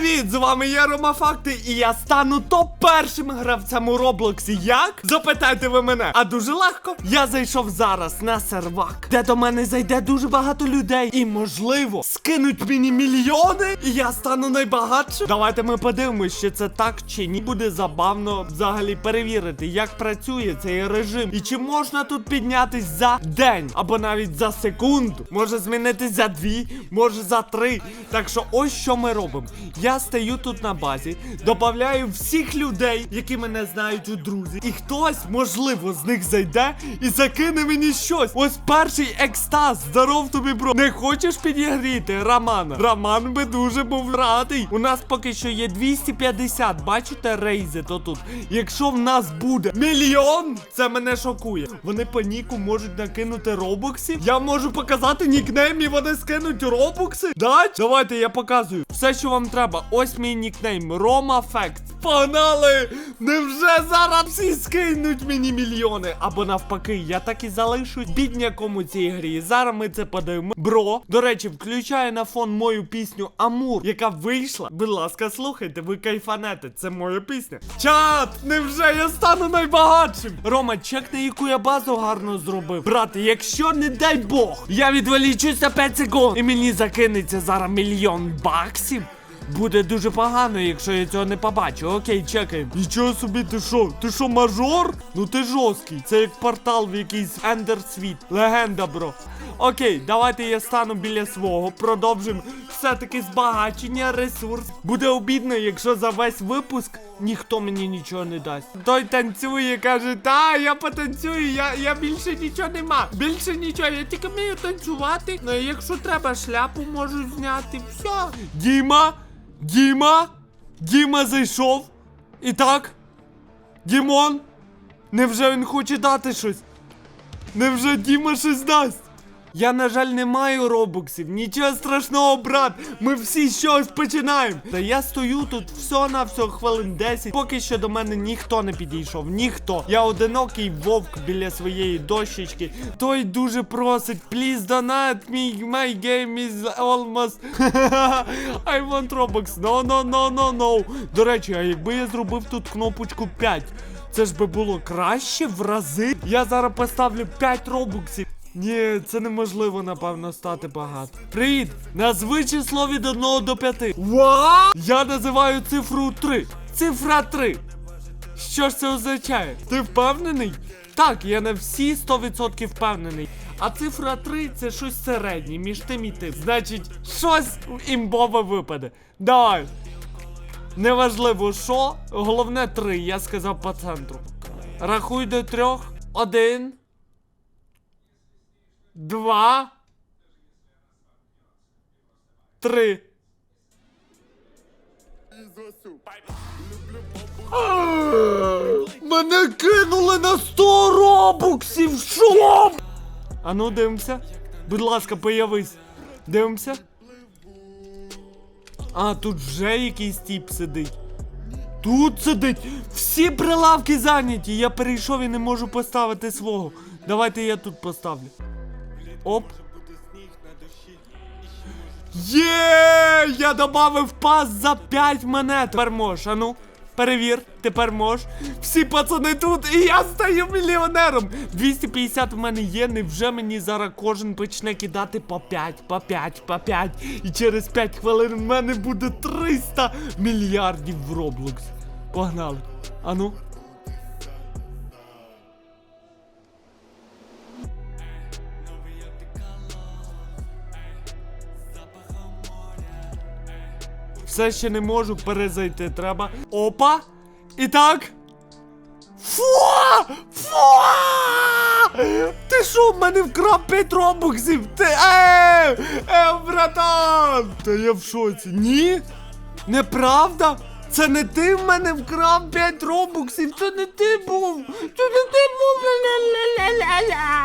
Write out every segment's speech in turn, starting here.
Привіт! З вами я Рома Факти, і я стану топ-першим гравцем у Роблоксі. Як? Запитайте ви мене. А дуже легко. Я зайшов зараз на сервак, де до мене зайде дуже багато людей. І можливо, скинуть мені мільйони, і я стану найбагатшим. Давайте ми подивимось, чи це так чи ні. Буде забавно взагалі перевірити, як працює цей режим. І чи можна тут піднятись за день або навіть за секунду. Може змінитись за дві, може за три. Так що ось що ми робимо. Я стою тут на базі, додаю всіх людей, які мене знають у друзі. І хтось, можливо, з них зайде і закине мені щось. Ось перший екстаз. Здоров тобі, бро. Не хочеш підігріти, Романа? Роман би дуже був радий. У нас поки що є 250. Бачите, рейзи то тут. Якщо в нас буде мільйон, це мене шокує. Вони по ніку можуть накинути робоксів. Я можу показати нікнейм і вони скинуть робокси. Да? Давайте я показую. Все, що вам треба. Ось мій нікнейм. Рома Фект. Погнали! Невже зараз всі скинуть мені мільйони? Або навпаки, я так і залишусь бідняком у цій грі. Зараз ми це подаємо. Бро, до речі, включаю на фон мою пісню Амур, яка вийшла. Будь ласка, слухайте, ви кайфанете. Це моя пісня. Чат! Невже я стану найбагатшим? Рома, чекни, яку я базу гарно зробив. Брате, якщо не дай Бог, я відволічусь на 5 секунд і мені закинеться зараз мільйон баксів. Буде дуже погано, якщо я цього не побачу. Окей, чекаємо. Нічого собі, ти що? Ти що, мажор? Ну ти жорсткий. Це як портал в якийсь ендер світ. Легенда, бро. Окей, давайте я стану біля свого. Продовжимо все-таки збагачення, ресурс. Буде обідно, якщо за весь випуск ніхто мені нічого не дасть. Той танцює, каже, та я потанцюю, я, я більше нічого нема. Більше нічого, я тільки вмію танцювати. Ну якщо треба, шляпу можу зняти. Все. Діма, Діма, Діма зайшов. І так. Дімон. Невже він хоче дати щось? Невже Діма щось дасть? Я, на жаль, не маю робоксів. Нічого страшного, брат. Ми всі щось починаємо. Та я стою тут все на все хвилин 10. Поки що до мене ніхто не підійшов. Ніхто. Я одинокий вовк біля своєї дощечки. Той дуже просить. Please donate me. My game is almost. I want Robux. No, no, no, no, no. До речі, а якби я зробив тут кнопочку 5. Це ж би було краще в рази. Я зараз поставлю 5 робоксів. Ні, це неможливо, напевно, стати багато. Привіт! Назви число від 1 до 5. Ва? Я називаю цифру 3. Цифра 3. Що ж це означає? Ти впевнений? Так, я на всі 100% впевнений. А цифра 3 це щось середнє між тим і тим. Значить, щось імбове випаде. Давай. Неважливо що, головне 3, я сказав по центру. Рахуй до трьох. Один. Два. Три. Мене кинули на 100 робоксів! Що? А ну дивимося. Будь ласка, появись. Дивимося. А, тут вже якийсь тіп сидить. Тут сидить. Всі прилавки зайняті. Я перейшов і не можу поставити свого. Давайте я тут поставлю. Оп. Є! Я добавив пас за 5 монет. Тепер можеш, а ну. Перевір, тепер можеш. Всі пацани тут, і я стаю мільйонером. 250 в мене є, невже мені зараз кожен почне кидати по 5, по 5, по 5. І через 5 хвилин в мене буде 300 мільярдів в Roblox. Погнали. А Все ще не можу перезайти. Треба. Опа! І так. Фу! Фу! Ти що, в мене вкрав 5 робоксів? Ти. Е! Е, братан! Та я в шоці. Ні? Неправда? Це не ти в мене вкрав 5 робоксів, це не ти був! Це не ти був! Ля-ля-ля-ля-ля-ля.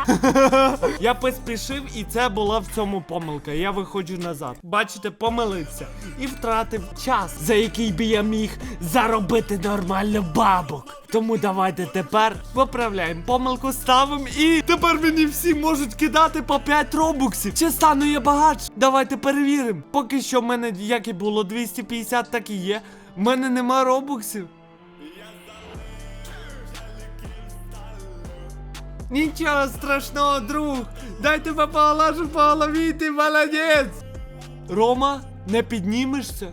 Я поспішив, і це була в цьому помилка. Я виходжу назад. Бачите, помилився і втратив час, за який би я міг заробити нормально бабок. Тому давайте тепер виправляємо помилку, ставимо і тепер мені всі можуть кидати по 5 робоксів. Чи стану я багач? Давайте перевіримо. Поки що в мене як і було 250, так і є. В мене нема робоксів. Нічого страшного, друг. Дай тебе поглажу по голові, ти молодець. Рома, не піднімешся?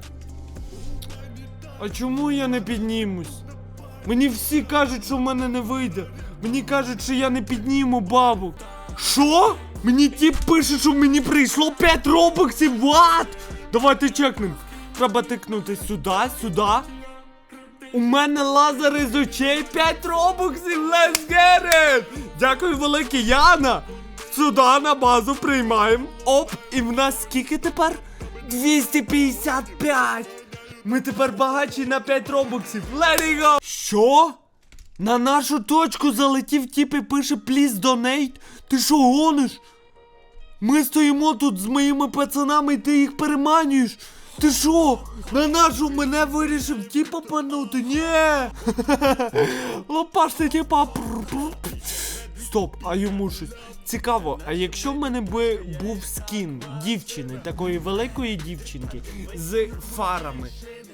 А чому я не піднімусь? Мені всі кажуть, що в мене не вийде. Мені кажуть, що я не підніму бабу. Що? Мені ті пише, що мені прийшло 5 робоксів. What? Давайте чекнемо. Треба тикнути сюди, сюди. У мене лазер із очей 5 робоксів. Let's get it! Дякую, велике Яна. Сюди на базу приймаємо. Оп, і в нас скільки тепер? 255. Ми тепер багатші на 5 робоксів. Let it go! Що? На нашу точку залетів тіп і пише please donate. Ти що гониш? Ми стоїмо тут з моїми пацанами, і ти їх переманюєш. Ти що? На нашу мене вирішив типа панути? Ні. Лопашти типа. Стоп, а йому щось. Цікаво, а якщо в мене би був скін дівчини, такої великої дівчинки, з фарами,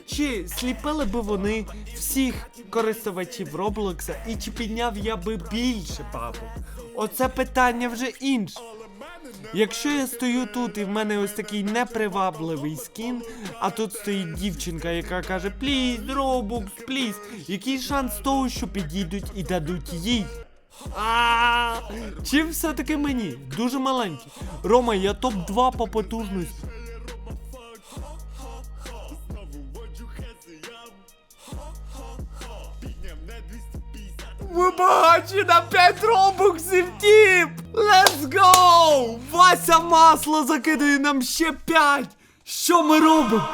чи сліпили би вони всіх користувачів Роблокса і чи підняв я би більше бабок? Оце питання вже інше. Якщо я стою тут і в мене ось такий непривабливий скін, а тут стоїть дівчинка, яка каже Пліз, Робукс, пліз, який шанс того, що підійдуть і дадуть їй? А Чим все-таки мені? Дуже маленький. Рома, я топ-2 по потужності. Ви багаті на 5 робоксів, тіп! Let's go! Вася масло закидає нам ще 5! Що ми робимо?